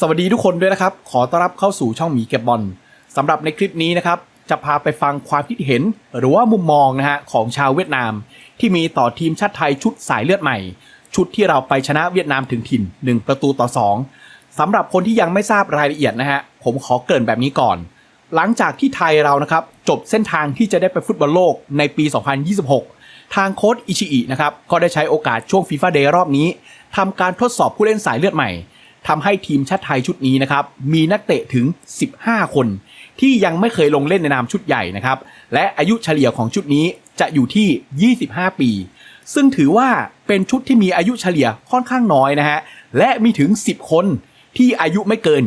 สวัสดีทุกคนด้วยนะครับ ขอต้อนรับเข้าสู่ช่องหมีเก็บบอลสำหรับในคลิปนี้นะครับ จะพาไปฟังความคิดเห็นหรือว่ามุมมองนะฮะของชาวเวียดนาม ที่มีต่อทีมชาติไทยชุดสายเลือดใหม่ ชุดที่เราไปชนะเวียดนามถึงถิ่น 1 ประตูต่อ 2สำหรับคนที่ยังไม่ทราบรายละเอียดนะฮะผมขอเกริ่นแบบนี้ก่อน หลังจากที่ไทยเรานะครับจบเส้นทางที่จะได้ไปฟุตบอลโลกในปี 2026 ทางโค้ชอิชิอินะครับก็ได้ใช้โอกาสช่วงฟีฟ่าเดย์รอบนี้ทำการทดสอบผู้เล่นสายเลือดใหม่ ทำให้ทีมชาติไทยชุดนี้นะครับมีนักเตะถึง 15 คน ที่ยังไม่เคยลงเล่นในนามชุดใหญ่นะครับและอายุเฉลี่ยของชุดนี้จะอยู่ที่ 25 ปี ซึ่งถือว่าเป็นชุดที่มีอายุเฉลี่ยค่อนข้างน้อยนะฮะและมีถึง 10 คนที่อายุไม่เกิน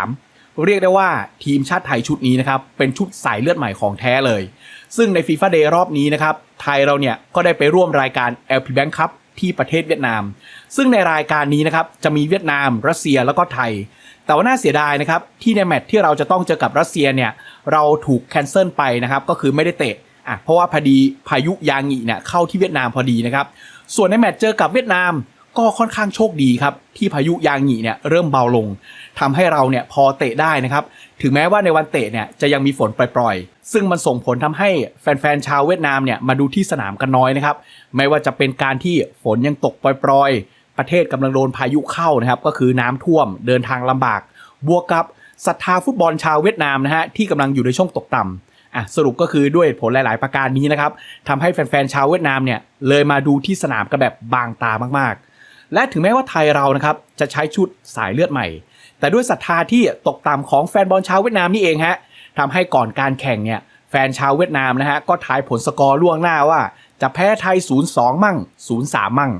23 เรียกได้ว่าทีมชาติไทยชุดนี้นะครับเป็นชุดสายเลือดใหม่ของแท้เลย ซึ่งในฟีฟ่าเดย์รอบนี้นะครับไทยเราเนี่ยก็ได้ไปร่วมรายการ LP Bank Cup ที่ประเทศเวียดนาม ซึ่งในรายการนี้นะครับจะมีเวียดนาม รัสเซียแล้วก็ไทย แต่ว่าน่าเสียดายนะครับที่ในแมตช์ที่เราจะต้องเจอกับรัสเซียเนี่ยเราถูกแคนเซิลไปนะครับก็คือไม่ได้เตะอะเพราะว่าพอดีพายุยางิเนี่ยเข้าที่เวียดนามพอดีนะครับส่วนในแมตช์เจอกับเวียดนามก็ค่อนข้างโชคดีครับที่พายุยางหงีเนี่ยเริ่มเบาลงทำให้เราเนี่ยพอเตะได้นะครับถึงแม้ว่าในวันเตะเนี่ยจะยังมีฝนปล่อยๆ ซึ่งมันส่งผลทำให้แฟนๆชาวเวียดนามเนี่ยมาดูที่สนามกันน้อยนะครับไม่ว่าจะเป็นการที่ฝนยังตกปล่อยๆ ประเทศกำลังโดนพายุเข้านะครับ ก็คือน้ำท่วมเดินทางลำบาก บวกกับศรัทธาฟุตบอลชาวเวียดนามนะฮะที่กำลังอยู่ในช่วงตกต่ำอะสรุปก็คือด้วยผลหลาย ๆ ประการนี้นะครับทำให้แฟน ๆ ชาวเวียดนามเนี่ยเลยมาดูที่สนามกันแบบบางตามาก ๆ และถึงแม้ว่าไทยเรานะครับจะใช้ชุดสายเลือดใหม่ แต่ด้วยศรัทธาที่ตกต่ำของแฟนบอลชาวเวียดนามนี่เองฮะทำให้ก่อนการแข่งเนี่ยแฟนชาวเวียดนามนะฮะก็ทายผลสกอร์ล่วงหน้าว่า จะแพ้ไทย 0-2 มั่ง 0-3 มั่ง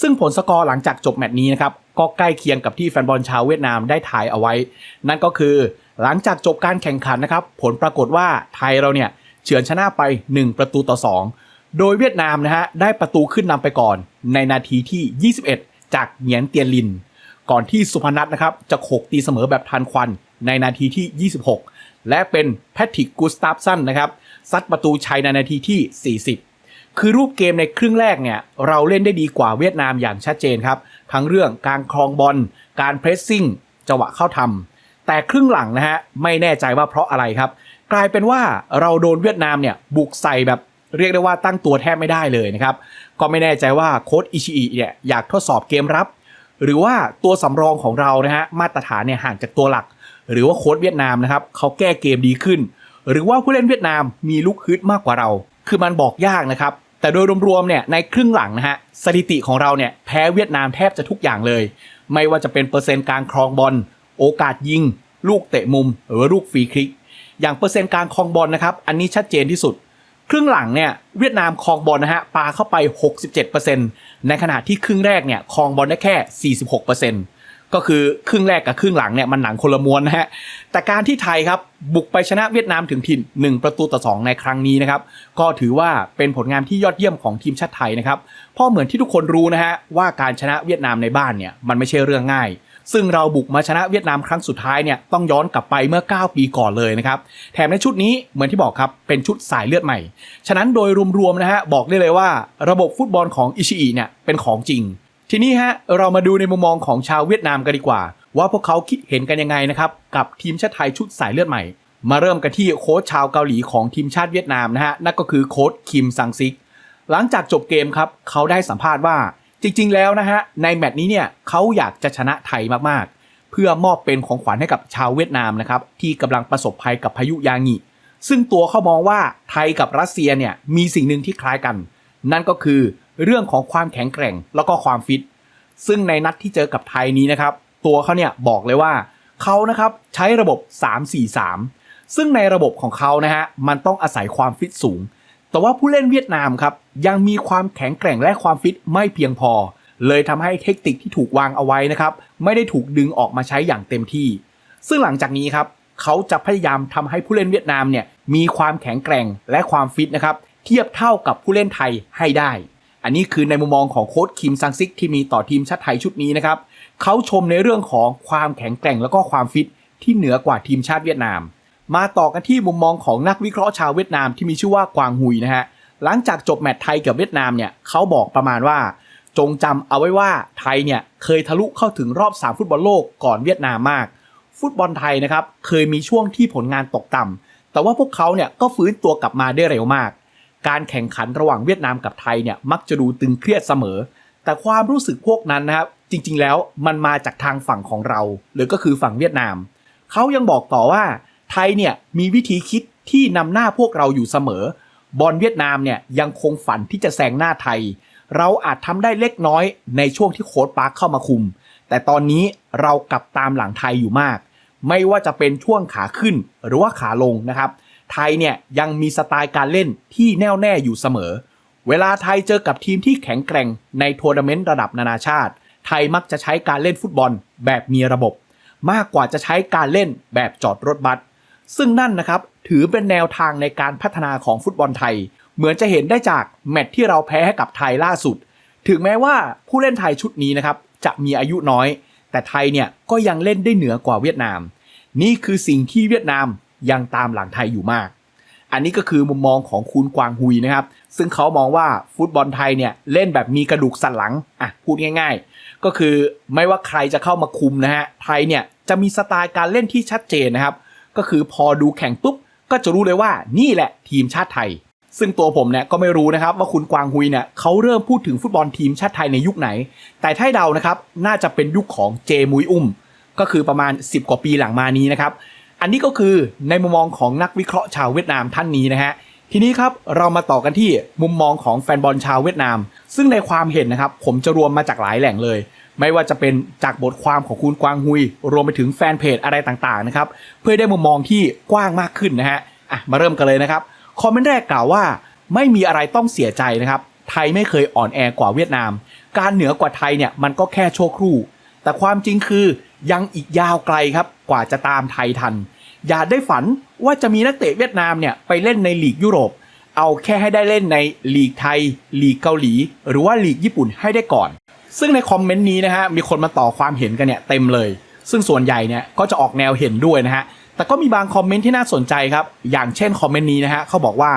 ซึ่งผลสกอร์หลังจากจบแมตช์นี้นะครับก็ใกล้เคียงกับที่แฟนบอลชาวเวียดนามได้ถ่ายเอาไว้ นั่นก็คือหลังจากจบการแข่งขันนะครับผลปรากฏว่าไทยเราเนี่ยเฉือนชนะไป 1 ประตูต่อ 2 โดยเวียดนามนะฮะได้ประตูขึ้นนำไปก่อน ในนาทีที่ 21 จากเหงียนเตียนลิน ก่อนที่สุพนัทนะครับจะโขกตีเสมอแบบทันควันในนาทีที่ 26 และเป็นแพทริกกูสตาฟสันนะครับซัดประตูชัยในนาทีที่ 40 คือรูปเกมในครึ่งแรกเนี่ยเราเล่นได้ดีกว่าเวียดนามอย่างชัดเจนครับ ทั้งเรื่องการครองบอลการเพรสซิ่งจังหวะเข้าทำแต่ครึ่งหลังนะฮะไม่แน่ใจว่าเพราะอะไรครับ กลายเป็นว่าเราโดนเวียดนามเนี่ยบุกใส่แบบเรียกได้ว่าตั้งตัวแทบไม่ได้เลยนะครับ ก็ไม่แน่ใจว่าโค้ชอิชิอิเนี่ยอยากทดสอบเกมรับ หรือว่าตัวสำรองของเรานะฮะมาตรฐานเนี่ยห่างจากตัวหลัก หรือว่าโค้ชเวียดนามนะครับเขาแก้เกมดีขึ้น หรือว่าผู้เล่นเวียดนามมีลูกฮึดมากกว่าเรา คือมันบอกยากนะครับ แต่โดยรวมๆเนี่ยในครึ่งหลังนะฮะสถิติของเราเนี่ยแพ้เวียดนามแทบจะทุกอย่างเลย ไม่ว่าจะเป็นเปอร์เซ็นต์การครองบอลโอกาสยิง ลูกเตะมุม หรือลูกฟรีคิก อย่างเปอร์เซ็นต์การครองบอลนะครับอันนี้ชัดเจนที่สุด ครึ่งหลังเนี่ยเวียดนามครองบอลนะฮะปาเข้าไป 67%ในขณะที่ครึ่งแรกเนี่ยครองบอลได้แค่ 46% ก็คือครึ่งแรกกับครึ่งหลังเนี่ยมันหนังคนละม้วนนะฮะ แต่การที่ไทยครับบุกไปชนะเวียดนามถึงถิ่น 1 ประตูต่อ 2 ในครั้งนี้นะครับ ก็ถือว่าเป็นผลงานที่ยอดเยี่ยมของทีมชาติไทยนะครับ เพราะเหมือนที่ทุกคนรู้นะฮะว่าการชนะเวียดนามในบ้านเนี่ยมันไม่ใช่เรื่องง่าย ซึ่งเราบุกมาชนะเวียดนามครั้งสุดท้ายเนี่ยต้องย้อนกลับไปเมื่อ 9 ปีก่อนเลยนะครับ แถมในชุดนี้เหมือนที่บอกครับเป็นชุดสายเลือดใหม่ ฉะนั้นโดยรวมๆนะฮะบอกได้เลยว่า ระบบฟุตบอลของอิชิอิเนี่ยเป็นของจริง ทีนี้ฮะเรามาดูในมุมมองของชาวเวียดนามกันดีกว่า ว่าพวกเขาคิดเห็นกันยังไงนะครับกับทีมชาติไทยชุดสายเลือดใหม่ มาเริ่มกันที่โค้ชชาวเกาหลีของทีมชาติเวียดนามนะฮะนั่นก็คือโค้ชคิมซังซิก หลังจากจบเกมครับเขาได้สัมภาษณ์ว่าจริง ๆ แล้วนะฮะในแมตช์นี้เนี่ยเขาอยากจะชนะไทยมากๆ เพื่อมอบเป็นของขวัญให้กับชาวเวียดนามนะครับที่กำลังประสบภัยกับพายุยางิซึ่งตัวเขามองว่าไทยกับรัสเซียเนี่ยมีสิ่งหนึ่งที่คล้ายกัน นั่นก็คือ เรื่องของความแข็งแกร่งแล้วก็ความฟิต ซึ่งในนัดที่เจอกับไทยนี้นะครับ ตัวเขาเนี่ยบอกเลยว่าเขานะครับใช้ระบบ 3-4-3 ซึ่งในระบบของเขานะฮะมันต้องอาศัยความฟิตสูง แต่ว่าผู้เล่นเวียดนามครับยังมีความแข็งแกร่งและความฟิตไม่เพียงพอ เลยทำให้เทคนิคที่ถูกวางเอาไว้นะครับไม่ได้ถูกดึงออกมาใช้อย่างเต็มที่ ซึ่งหลังจากนี้ครับเขาจะพยายามทำให้ผู้เล่นเวียดนามเนี่ยมีความแข็งแกร่งและความฟิตนะครับเทียบเท่ากับผู้เล่นไทยให้ได้ อันนี้คือในมุมมองของโค้ชคิมซังซิกที่มีต่อทีมชาติไทยชุดนี้นะครับเขาชมในเรื่องของความแข็งแกร่งแล้วก็ความฟิตที่เหนือกว่าทีมชาติเวียดนาม มาต่อกันที่มุมมองของนักวิเคราะห์ชาวเวียดนามที่มีชื่อว่ากวางฮุยนะฮะหลังจากจบแมตช์ไทยกับเวียดนามเนี่ยเขาบอกประมาณว่า จงจำเอาไว้ว่าไทยเนี่ยเคยทะลุเข้าถึงรอบ3ฟุตบอลโลกก่อนเวียดนามมาก ฟุตบอลไทยนะครับเคยมีช่วงที่ผลงานตกต่ำแต่ว่าพวกเขาเนี่ยก็ฟื้นตัวกลับมาได้เร็วมาก การแข่งขันระหว่างเวียดนามกับไทยเนี่ยมักจะดูตึงเครียดเสมอ แต่ความรู้สึกพวกนั้นนะครับจริงๆแล้วมันมาจากทางฝั่งของเรา หรือก็คือฝั่งเวียดนาม เขายังบอกต่อว่าไทยเนี่ยมีวิธีคิดที่นำหน้าพวกเราอยู่เสมอ บอลเวียดนามเนี่ยยังคงฝันที่จะแซงหน้าไทย เราอาจทำได้เล็กน้อยในช่วงที่โค้ชปาร์คเข้ามาคุม แต่ตอนนี้เรากลับตามหลังไทยอยู่มาก ไม่ว่าจะเป็นช่วงขาขึ้นหรือว่าขาลงนะครับ ไทยเนี่ยยังมีสไตล์การเล่นที่แน่วแน่อยู่เสมอ เวลาไทยเจอกับทีมที่แข็งแกร่งในทัวร์นาเมนต์ระดับนานาชาติ ไทยมักจะใช้การเล่นฟุตบอลแบบมีระบบ มากกว่าจะใช้การเล่นแบบจอดรถบัส ซึ่งนั่นนะครับถือเป็นแนวทางในการพัฒนาของฟุตบอลไทย เหมือนจะเห็นได้จากแมตช์ที่เราแพ้ให้กับไทยล่าสุด ถึงแม้ว่าผู้เล่นไทยชุดนี้นะครับจะมีอายุน้อย แต่ไทยเนี่ยก็ยังเล่นได้เหนือกว่าเวียดนาม นี่คือสิ่งที่เวียดนาม ยังตามหลังไทยอยู่มาก อันนี้ก็คือมุมมองของคุณกวางฮุยนะครับ ซึ่งเขามองว่าฟุตบอลไทยเนี่ยเล่นแบบมีกระดูกสันหลังอะพูดง่าย ๆ ก็คือไม่ว่าใครจะเข้ามาคุมนะฮะไทยเนี่ยจะมีสไตล์การเล่นที่ชัดเจนนะครับ ก็คือพอดูแข่งปุ๊บก็จะรู้เลยว่านี่แหละทีมชาติไทย ซึ่งตัวผมเนี่ยก็ไม่รู้นะครับว่าคุณกวางฮุยเนี่ยเขาเริ่มพูดถึงฟุตบอลทีมชาติไทยในยุคไหน แต่ถ้าเดานะครับน่าจะเป็นยุคของเจมุยอุ้ม ก็คือประมาณ 10 กว่าปีหลังมานี้นะครับ อันนี้ก็คือในมุมมองของนักวิเคราะห์ชาวเวียดนามท่านนี้นะฮะทีนี้ครับเรามาต่อกันที่มุมมองของแฟนบอลชาวเวียดนาม ซึ่งในความเห็นนะครับผมจะรวมมาจากหลายแหล่งเลย ไม่ว่าจะเป็นจากบทความของคุณกวางฮุย รวมไปถึงแฟนเพจอะไรต่างๆนะครับเพื่อได้มุมมองที่กว้างมากขึ้นนะฮะอะมาเริ่มกันเลยนะครับคอมเมนต์แรกกล่าวว่า ไม่มีอะไรต้องเสียใจนะครับไทยไม่เคยอ่อนแอกว่าเวียดนาม การเหนือกว่าไทยเนี่ยมันก็แค่ชั่วครู่ แต่ความจริงคือยังอีกยาวไกลครับกว่าจะตามไทยทัน อย่าได้ฝันว่าจะมีนักเตะเวียดนามเนี่ยไปเล่นในลีกยุโรป เอาแค่ให้ได้เล่นในลีกไทย ลีกเกาหลี หรือว่าลีกญี่ปุ่นให้ได้ก่อน ซึ่งในคอมเมนต์นี้นะฮะมีคนมาต่อความเห็นกันเนี่ยเต็มเลย ซึ่งส่วนใหญ่เนี่ยก็จะออกแนวเห็นด้วยนะฮะแต่ก็มีบางคอมเมนต์ที่น่าสนใจครับอย่างเช่นคอมเมนต์นี้นะฮะเขาบอกว่า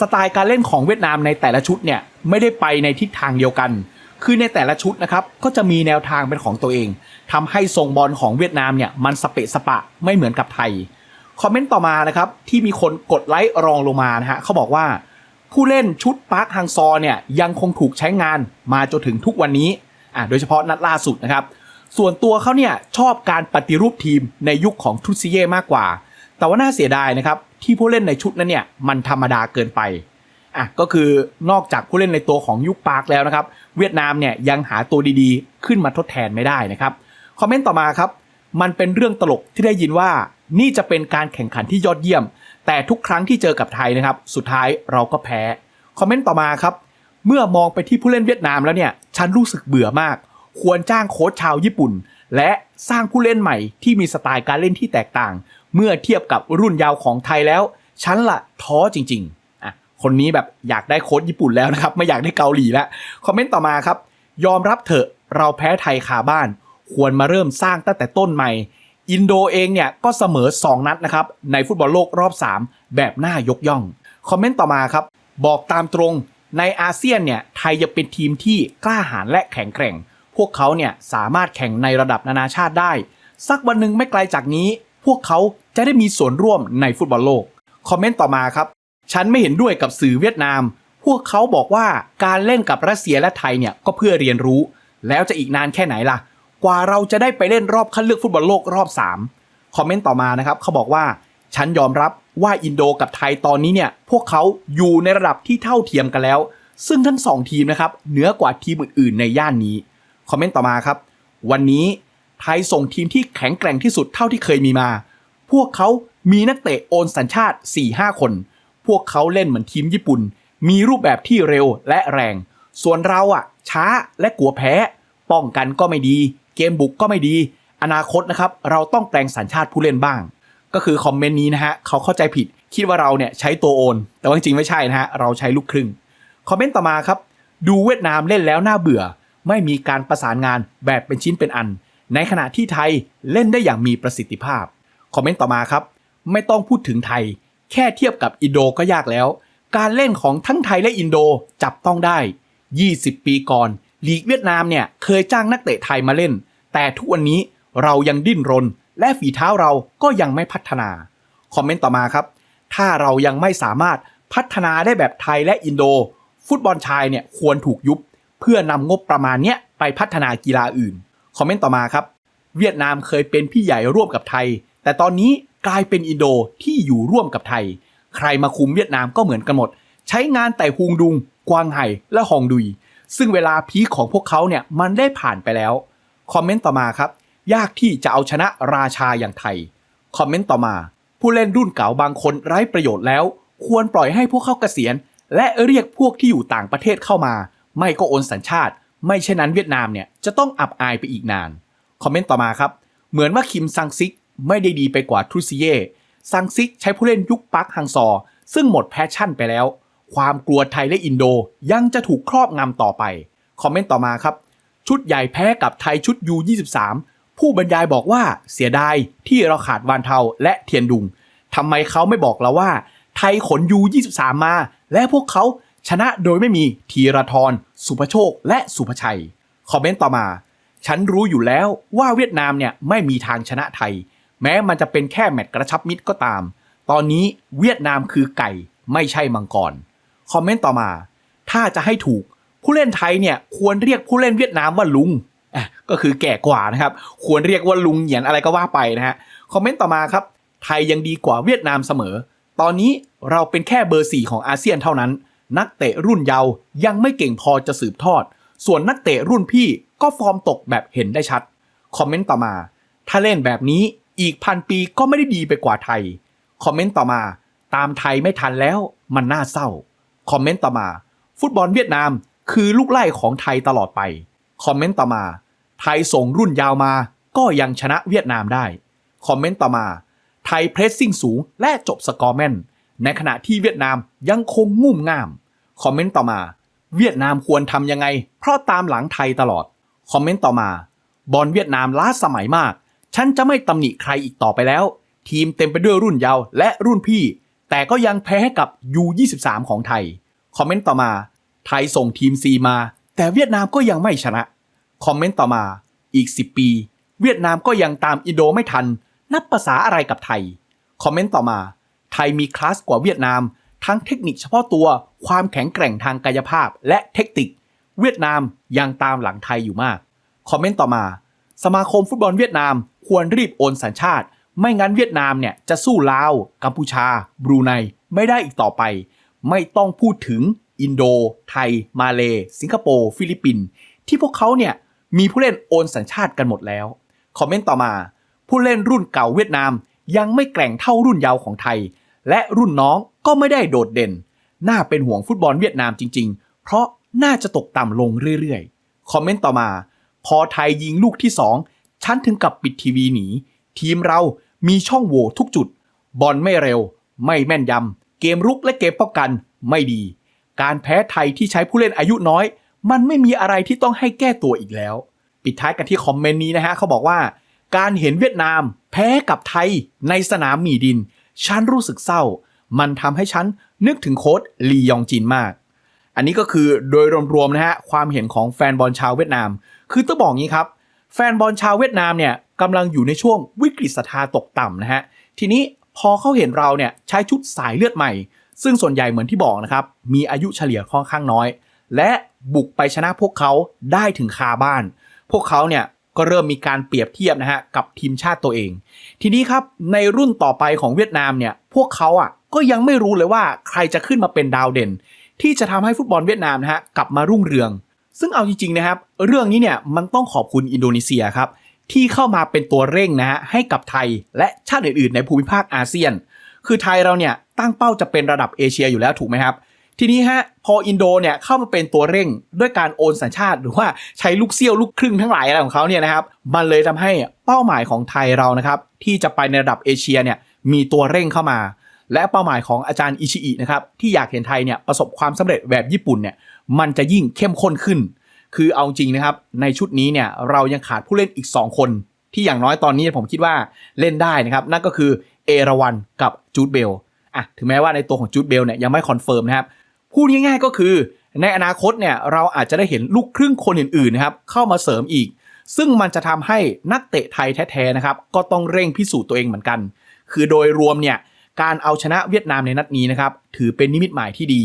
สไตล์การเล่นของเวียดนามในแต่ละชุดเนี่ยไม่ได้ไปในทิศทางเดียวกัน คือในแต่ละชุดนะครับก็จะมีแนวทางเป็นของตัวเองทำให้ทรงบอลของเวียดนามเนี่ยมันสเปะสปะไม่เหมือนกับไทย คอมเมนต์ต่อมานะครับที่มีคนกดไลค์รองลงมานะฮะเขาบอกว่า ผู้เล่นชุดปาร์คฮังซอเนี่ยยังคงถูกใช้งานมาจนถึงทุกวันนี้อะโดยเฉพาะนัดล่าสุดนะครับส่วนตัวเขาเนี่ยชอบการปฏิรูปทีมในยุคของทรุซิเย่มากกว่า แต่ว่าน่าเสียดายนะครับที่ผู้เล่นในชุดนั้นเนี่ยมันธรรมดาเกินไป อะก็คือนอกจากผู้เล่นในตัวของยุคปาร์คแล้วนะครับ เวียดนามเนี่ยยังหาตัวดีๆ ขึ้นมาทดแทนไม่ได้นะครับคอมเมนต์ต่อมาครับ มันเป็นเรื่องตลกที่ได้ยินว่านี่จะเป็นการแข่งขันที่ยอดเยี่ยม แต่ทุกครั้งที่เจอกับไทยนะครับ สุดท้ายเราก็แพ้คอมเมนต์ต่อมาครับ เมื่อมองไปที่ผู้เล่นเวียดนามแล้วเนี่ยฉันรู้สึกเบื่อมาก ควรจ้างโค้ชชาวญี่ปุ่น และสร้างผู้เล่นใหม่ที่มีสไตล์การเล่นที่แตกต่าง เมื่อเทียบกับรุ่นยาวของไทยแล้ว ฉันละท้อจริง ๆ คนนี้แบบอยากได้โค้ชญี่ปุ่นแล้วนะครับ ไม่อยากได้เกาหลีแล้วคอมเมนต์ต่อมาครับ ยอมรับเถอะเราแพ้ไทยคาบ้าน ควรมาเริ่มสร้างตั้งแต่ต้นใหม่ อินโดเองเนี่ยก็เสมอ 2 นัดนะครับ ในฟุตบอลโลกรอบ 3 แบบน่ายกย่อง คอมเมนต์ต่อมาครับ บอกตามตรงในอาเซียนเนี่ยไทยจะเป็นทีมที่กล้าหาญและแข็งแกร่ง พวกเขาเนี่ยสามารถแข่งในระดับนานาชาติได้ สักวันหนึ่งไม่ไกลจากนี้ พวกเขาจะได้มีส่วนร่วมในฟุตบอลโลก คอมเมนต์ต่อมาครับ ฉันไม่เห็นด้วยกับสื่อเวียดนาม พวกเขาบอกว่าการเล่นกับรัสเซียและไทยเนี่ยก็เพื่อเรียนรู้ แล้วจะอีกนานแค่ไหนล่ะ กว่าเราจะได้ไปเล่นรอบคัดเลือกฟุตบอลโลกรอบ 3 คอมเมนต์ต่อมานะครับเขาบอกว่าฉันยอมรับว่าอินโดกับไทยตอนนี้เนี่ยพวกเขาอยู่ในระดับที่เท่าเทียมกันแล้ว ซึ่งทั้งสองทีมนะครับเหนือกว่าทีมอื่นๆในย่านนี้คอมเมนต์ต่อมาครับ วันนี้ไทยส่งทีมที่แข็งแกร่งที่สุดเท่าที่เคยมีมา พวกเขามีนักเตะโอนสัญชาติ 4-5 คน พวกเขาเล่นเหมือนทีมญี่ปุ่น มีรูปแบบที่เร็วและแรง ส่วนเราอะช้าและกลัวแพ้ ป้องกันก็ไม่ดี เกมบุกก็ไม่ดี อนาคตนะครับเราต้องแปลงสัญชาติผู้เล่นบ้าง ก็คือคอมเมนต์นี้นะฮะเขาเข้าใจผิดคิดว่าเราเนี่ยใช้ตัวโอน แต่ว่าจริงไม่ใช่นะฮะเราใช้ลูกครึ่งคอมเมนต์ต่อมาครับดูเวียดนามเล่นแล้วน่าเบื่อ ไม่มีการประสานงานแบบเป็นชิ้นเป็นอัน ในขณะที่ไทยเล่นได้อย่างมีประสิทธิภาพ คอมเมนต์ต่อมาครับ ไม่ต้องพูดถึงไทย แค่เทียบกับอินโดก็ยากแล้ว การเล่นของทั้งไทยและอินโดจับต้องได้ 20 ปีก่อนลีกเวียดนามเนี่ยเคยจ้างนักเตะไทยมาเล่น แต่ทุกวันนี้เรายังดิ้นรน และฝีเท้าเราก็ยังไม่พัฒนา คอมเมนต์ต่อมาครับ ถ้าเรายังไม่สามารถพัฒนาได้แบบไทยและอินโด ฟุตบอลชายเนี่ยควรถูกยุบ เพื่อนำงบประมาณเนี้ยไปพัฒนากีฬาอื่น คอมเมนต์ต่อมาครับ เวียดนามเคยเป็นพี่ใหญ่ร่วมกับไทย แต่ตอนนี้ กลายเป็นอินโดที่อยู่ร่วมกับไทย ใครมาคุมเวียดนามก็เหมือนกันหมด ใช้งานแต่ฮุงดุง กวางไห่และฮองดุย ซึ่งเวลาพีคของพวกเขาเนี่ยมันได้ผ่านไปแล้ว คอมเมนต์ต่อมาครับ ยากที่จะเอาชนะราชาอย่างไทย คอมเมนต์ต่อมา ผู้เล่นรุ่นเก่าบางคนไร้ประโยชน์แล้ว ควรปล่อยให้พวกเขาเกษียณ และเรียกพวกที่อยู่ต่างประเทศเข้ามา ไม่ก็โอนสัญชาติ ไม่เช่นนั้นเวียดนามเนี่ยจะต้องอับอายไปอีกนาน คอมเมนต์ต่อมาครับ เหมือนว่าคิมซังซิก ไม่ได้ดีไปกว่าทรูซิเย่ซังซิกใช้ผู้เล่นยุคปักฮังซอ ซึ่งหมดแพชชั่นไปแล้ว ความกลัวไทยและอินโดยังจะถูกครอบงำต่อไป คอมเมนต์ต่อมาครับ ชุดใหญ่แพ้กับไทยชุด U23 ผู้บรรยายบอกว่าเสียดายที่เราขาดวานเทาและเทียนดุงทำไมเขาไม่บอกเราว่า ไทยขน U23 มา และพวกเขาชนะโดยไม่มีธีรทรสุภโชค และสุภชัย คอมเมนต์ต่อมา ฉันรู้อยู่แล้วว่าเวียดนามเนี่ยไม่มีทางชนะไทย แม้มันจะเป็นแค่แมตช์กระชับมิตรก็ตาม ตอนนี้เวียดนามคือไก่ไม่ใช่มังกร คอมเมนต์ต่อมา ถ้าจะให้ถูกผู้เล่นไทยเนี่ยควรเรียกผู้เล่นเวียดนามว่าลุงก็คือแก่กว่านะครับ ควรเรียกว่าลุงเหยียนอะไรก็ว่าไปนะฮะ คอมเมนต์ต่อมาครับ ไทยยังดีกว่าเวียดนามเสมอ ตอนนี้เราเป็นแค่เบอร์สี่ของอาเซียนเท่านั้น นักเตะรุ่นเยาว์ยังไม่เก่งพอจะสืบทอด ส่วนนักเตะรุ่นพี่ก็ฟอร์มตกแบบเห็นได้ชัด คอมเมนต์ต่อมา ถ้าเล่นแบบนี้ อีกพันปีก็ไม่ได้ดีไปกว่าไทย คอมเมนต์ต่อมา ตามไทยไม่ทันแล้วมันน่าเศร้า คอมเมนต์ต่อมา ฟุตบอลเวียดนามคือลูกไล่ของไทยตลอดไป คอมเมนต์ต่อมา ไทยส่งรุ่นยาวมา ก็ยังชนะเวียดนามได้ คอมเมนต์ต่อมา ไทยเพรสซิ่งสูงและจบสกอร์แมน ในขณะที่เวียดนามยังคงงุ่มง่าม คอมเมนต์ต่อมา เวียดนามควรทำยังไง เพราะตามหลังไทยตลอด คอมเมนต์ต่อมา บอลเวียดนามล้าสมัยมาก ฉันจะไม่ตำหนิใครอีกต่อไปแล้ว ทีมเต็มไปด้วยรุ่นเยาว์และรุ่นพี่ แต่ก็ยังแพ้ให้กับ U23 ของไทย คอมเมนต์ต่อมา ไทยส่งทีม C มา แต่เวียดนามก็ยังไม่ชนะ คอมเมนต์ต่อมา อีก 10 ปี เวียดนามก็ยังตามอินโดไม่ทัน นับภาษาอะไรกับไทย คอมเมนต์ต่อมา ไทยมีคลาสกว่าเวียดนาม ทั้งเทคนิคเฉพาะตัว ความแข็งแกร่งทางกายภาพและเทคนิค เวียดนามยังตามหลังไทยอยู่มาก คอมเมนต์ต่อมา สมาคมฟุตบอลเวียดนาม ควรรีบโอนสัญชาติ ไม่งั้นเวียดนามเนี่ยจะสู้ลาว กัมพูชา บรูไนไม่ได้อีกต่อไป ไม่ต้องพูดถึงอินโด ไทย มาเล สิงคโปร์ ฟิลิปปินส์ที่พวกเขาเนี่ยมีผู้เล่นโอนสัญชาติกันหมดแล้ว คอมเมนต์ต่อมา ผู้เล่นรุ่นเก่าเวียดนาม ยังไม่แกร่งเท่ารุ่นยาวของไทย และรุ่นน้องก็ไม่ได้โดดเด่น น่าเป็นห่วงฟุตบอลเวียดนามจริง ๆ เพราะน่าจะตกต่ำลงเรื่อยๆ คอมเมนต์ต่อมา พอไทยยิงลูกที่ 2 ฉันถึงกับปิดทีวีหนี ทีมเรามีช่องโหว่ทุกจุด บอลไม่เร็ว ไม่แม่นยำ เกมรุกและเกมป้องกันไม่ดี การแพ้ไทยที่ใช้ผู้เล่นอายุน้อย มันไม่มีอะไรที่ต้องให้แก้ตัวอีกแล้ว ปิดท้ายกันที่คอมเมนต์นี้นะฮะเขาบอกว่า การเห็นเวียดนามแพ้กับไทยในสนามหมีดิน ฉันรู้สึกเศร้า มันทำให้ฉันนึกถึงโค้ชลียองจินมาก อันนี้ก็คือโดยรวมๆนะฮะความเห็นของแฟนบอลชาวเวียดนาม คือต้องบอกงี้ครับ แฟนบอลชาวเวียดนามเนี่ยกำลังอยู่ในช่วงวิกฤตศรัทธาตกต่ำนะฮะทีนี้พอเขาเห็นเราเนี่ยใช้ชุดสายเลือดใหม่ ซึ่งส่วนใหญ่เหมือนที่บอกนะครับมีอายุเฉลี่ยค่อนข้างน้อย และบุกไปชนะพวกเขาได้ถึงคาบ้าน พวกเขาเนี่ยก็เริ่มมีการเปรียบเทียบนะฮะกับทีมชาติตัวเอง ทีนี้ครับในรุ่นต่อไปของเวียดนามเนี่ยพวกเขาอะก็ยังไม่รู้เลยว่าใครจะขึ้นมาเป็นดาวเด่น ที่จะทำให้ฟุตบอลเวียดนามนะฮะกลับมารุ่งเรือง ซึ่งเอาจริงๆนะครับ เรื่องนี้เนี่ยมันต้องขอบคุณอินโดนีเซียครับที่เข้ามาเป็นตัวเร่งนะฮะให้กับไทยและชาติอื่นๆ ในภูมิภาคอาเซียน คือไทยเราเนี่ยตั้งเป้าจะเป็นระดับเอเชียอยู่แล้วถูกไหมครับทีนี้ฮะพออินโดเนี่ยเข้ามาเป็นตัวเร่งด้วยการโอนสัญชาติ หรือว่าใช้ลูกเซี่ยวลูกครึ่งทั้งหลายอะไรของเขาเนี่ยนะครับมันเลยทำให้เป้าหมายของไทยเรานะครับที่จะไปในระดับเอเชียเนี่ยมีตัวเร่งเข้ามา และเป้าหมายของอาจารย์อิชิอินะครับที่อยากเห็นไทยเนี่ยประสบความสำเร็จแบบญี่ปุ่นเนี่ยมันจะยิ่งเข้มข้นขึ้น คือเอาจริงนะครับในชุดนี้เนี่ยเรายังขาดผู้เล่นอีก 2 คน ที่อย่างน้อยตอนนี้ผมคิดว่าเล่นได้นะครับนั่นก็คือเอราวันกับจูดเบลอะถึงแม้ว่าในตัวของจูดเบลเนี่ยยังไม่คอนเฟิร์มนะครับพูดง่ายๆก็คือในอนาคตเนี่ยเราอาจจะได้เห็นลูกครึ่งคนอื่นๆนะครับเข้ามาเสริมอีก ซึ่งมันจะทำให้นักเตะไทยแท้ๆนะครับก็ต้องเร่งพิสูจน์ตัวเองเหมือนกัน คือโดยรวมเนี่ย การเอาชนะเวียดนามในนัดนี้นะครับถือเป็นนิมิตหมายที่ดี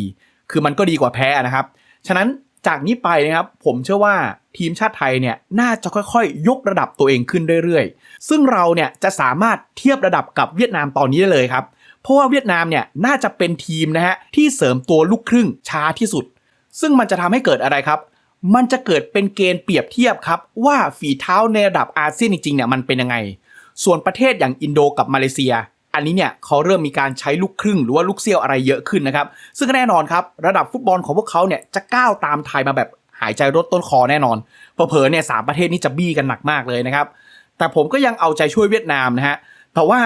คือมันก็ดีกว่าแพ้นะครับ ฉะนั้นจากนี้ไปนะครับผมเชื่อว่าทีมชาติไทยเนี่ยน่าจะค่อยๆ ยกระดับตัวเองขึ้นเรื่อยๆ ซึ่งเราเนี่ยจะสามารถเทียบระดับกับเวียดนามตอนนี้ได้เลยครับ เพราะว่าเวียดนามเนี่ยน่าจะเป็นทีมนะฮะที่เสริมตัวลูกครึ่งช้าที่สุด ซึ่งมันจะทำให้เกิดอะไรครับ มันจะเกิดเป็นเกณฑ์เปรียบเทียบครับ ว่าฝีเท้าในระดับอาเซียนจริงๆเนี่ยมันเป็นยังไง ส่วนประเทศอย่างอินโดกับมาเลเซีย อันนี้เนี่ยเขาเริ่มมีการใช้ลูกครึ่งหรือว่าลูกเซี่ยวอะไรเยอะขึ้นนะครับ ซึ่งแน่นอนครับระดับฟุตบอลของพวกเขาเนี่ยจะก้าวตามไทยมาแบบหายใจรถต้นคอแน่นอนเผลอเนี่ยสามประเทศนี้จะบี้กันหนักมากเลยนะครับ แต่ผมก็ยังเอาใจช่วยเวียดนามนะฮะแต่ว่า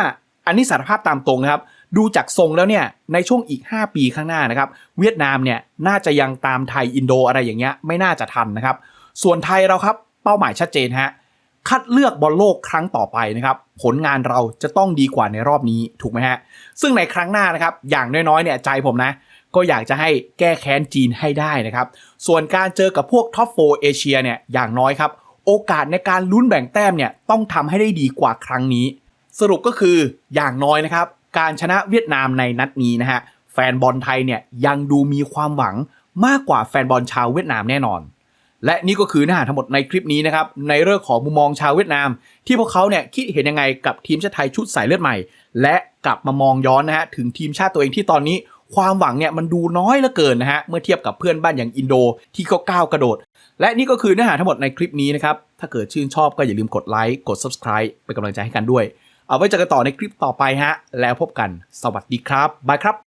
อันนี้สารภาพตามตรงนะครับ ดูจากทรงแล้วเนี่ยในช่วงอีก 5 ปีข้างหน้านะครับ เวียดนามเนี่ยน่าจะยังตามไทยอินโดอะไรอย่างเงี้ยไม่น่าจะทันนะครับ ส่วนไทยเราครับเป้าหมายชัดเจนฮะ คัดเลือกบอลโลกครั้งต่อไปนะครับ ผลงานเราจะต้องดีกว่าในรอบนี้ถูกไหมฮะ ซึ่งในครั้งหน้านะครับ อย่างน้อยๆเนี่ยใจผมนะ ก็อยากจะให้แก้แค้นจีนให้ได้นะครับ ส่วนการเจอกับพวกท็อปโฟเอเชียเนี่ยอย่างน้อยครับ โอกาสในการลุ้นแบ่งแต้มเนี่ยต้องทำให้ได้ดีกว่าครั้งนี้ สรุปก็คืออย่างน้อยนะครับ การชนะเวียดนามในนัดนี้นะฮะแฟนบอลไทยเนี่ยยังดูมีความหวังมากกว่าแฟนบอลชาวเวียดนามแน่นอน และนี่ก็คือเนื้อหาทั้งหมดในคลิปนี้นะครับในเรื่องของมุมมองชาวเวียดนาม ที่พวกเขาเนี่ยคิดเห็นยังไงกับทีมชาติไทยชุดสายเลือดใหม่ และกลับมามองย้อนนะฮะถึงทีมชาติตัวเองที่ตอนนี้ ความหวังเนี่ยมันดูน้อยเหลือเกินนะฮะเมื่อเทียบกับเพื่อนบ้านอย่างอินโดที่ก็ก้าวกระโดด และนี่ก็คือเนื้อหาทั้งหมดในคลิปนี้นะครับถ้าเกิดชื่นชอบก็อย่าลืมกดไลค์กด subscribe เป็นกำลังใจให้กันด้วย เอาไว้เจอกันต่อในคลิปต่อไปฮะแล้วพบกันสวัสดีครับบายครับ